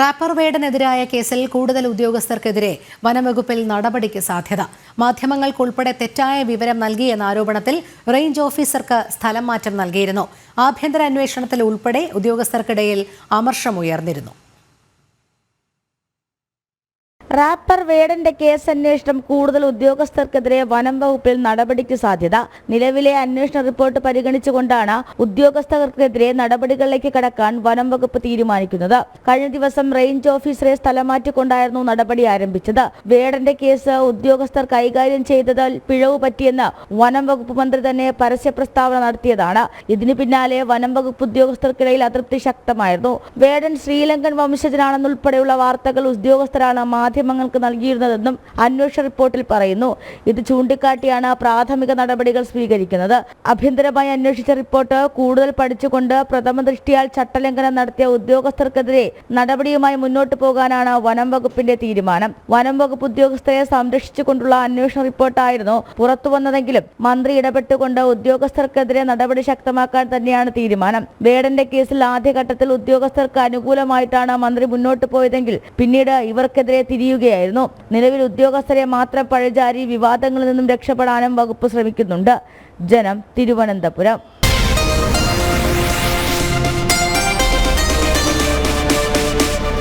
Wrapper വേടനെതിരായ കേസിൽ കൂടുതൽ ഉദ്യോഗസ്ഥർക്കെതിരെ വനംവകുപ്പിൽ നടപടിക്ക് സാധ്യത. മാധ്യമങ്ങൾക്കുൾപ്പെടെ തെറ്റായ വിവരം നൽകിയെന്ന ആരോപണത്തിൽ റേഞ്ച് ഓഫീസർക്ക് സ്ഥലം മാറ്റം നൽകിയിരുന്നു. ആഭ്യന്തര അന്വേഷണത്തിൽ ഉൾപ്പെടെ ഉദ്യോഗസ്ഥർക്കിടയിൽ അമർഷമുയർന്നിരുന്നു. റാപ്പർ വേടന്റെ കേസ് അന്വേഷണം കൂടുതൽ ഉദ്യോഗസ്ഥർക്കെതിരെ വനം വകുപ്പിൽ നടപടിക്ക് സാധ്യത. നിലവിലെ അന്വേഷണ റിപ്പോർട്ട് പരിഗണിച്ചുകൊണ്ടാണ് ഉദ്യോഗസ്ഥർക്കെതിരെ നടപടികളിലേക്ക് കടക്കാൻ വനം വകുപ്പ് തീരുമാനിക്കുന്നത്. കഴിഞ്ഞ ദിവസം റേഞ്ച് ഓഫീസറെ സ്ഥലം മാറ്റിക്കൊണ്ടായിരുന്നു നടപടി ആരംഭിച്ചത്. വേടന്റെ കേസ് ഉദ്യോഗസ്ഥർ കൈകാര്യം ചെയ്തതിൽ പിഴവ് പറ്റിയെന്ന് വനം വകുപ്പ് മന്ത്രി തന്നെ പരസ്യ പ്രസ്താവന നടത്തിയതാണ്. ഇതിനു പിന്നാലെ വനം വകുപ്പ് ഉദ്യോഗസ്ഥർക്കിടയിൽ അതൃപ്തി ശക്തമായിരുന്നു. വേടൻ ശ്രീലങ്കൻ വംശജനാണെന്നുൾപ്പെടെയുള്ള വാർത്തകൾ ഉദ്യോഗസ്ഥരാണ് മാധ്യമങ്ങൾക്ക് നൽകിയിരുന്നതെന്നും അന്വേഷണ റിപ്പോർട്ടിൽ പറയുന്നു. ഇത് ചൂണ്ടിക്കാട്ടിയാണ് പ്രാഥമിക നടപടികൾ സ്വീകരിക്കുന്നത്. ആഭ്യന്തരമായി അന്വേഷിച്ച റിപ്പോർട്ട് കൂടുതൽ പഠിച്ചുകൊണ്ട് പ്രഥമ ദൃഷ്ടിയാൽ ചട്ടലംഘനം നടത്തിയ ഉദ്യോഗസ്ഥർക്കെതിരെ നടപടിയുമായി മുന്നോട്ടു പോകാനാണ് വനം വകുപ്പിന്റെ തീരുമാനം. വനം വകുപ്പ് ഉദ്യോഗസ്ഥരെ സംരക്ഷിച്ചുകൊണ്ടുള്ള അന്വേഷണ റിപ്പോർട്ടായിരുന്നു പുറത്തു വന്നതെങ്കിലും മന്ത്രി ഇടപെട്ടുകൊണ്ട് ഉദ്യോഗസ്ഥർക്കെതിരെ നടപടി ശക്തമാക്കാൻ തന്നെയാണ് തീരുമാനം. വേടന്റെ കേസിൽ ആദ്യഘട്ടത്തിൽ ഉദ്യോഗസ്ഥർക്ക് അനുകൂലമായിട്ടാണ് മന്ത്രി മുന്നോട്ട് പോയതെങ്കിൽ പിന്നീട് ഇവർക്കെതിരെ തിരിയുകയായിരുന്നു നിലവിൽ ഉദ്യോഗസ്ഥരെ മാത്രം പഴചാരി വിവാദങ്ങളിൽ നിന്നും രക്ഷപ്പെടാനും വകുപ്പ് ശ്രമിക്കുന്നുണ്ട്. ജനം തിരുവനന്തപുരം.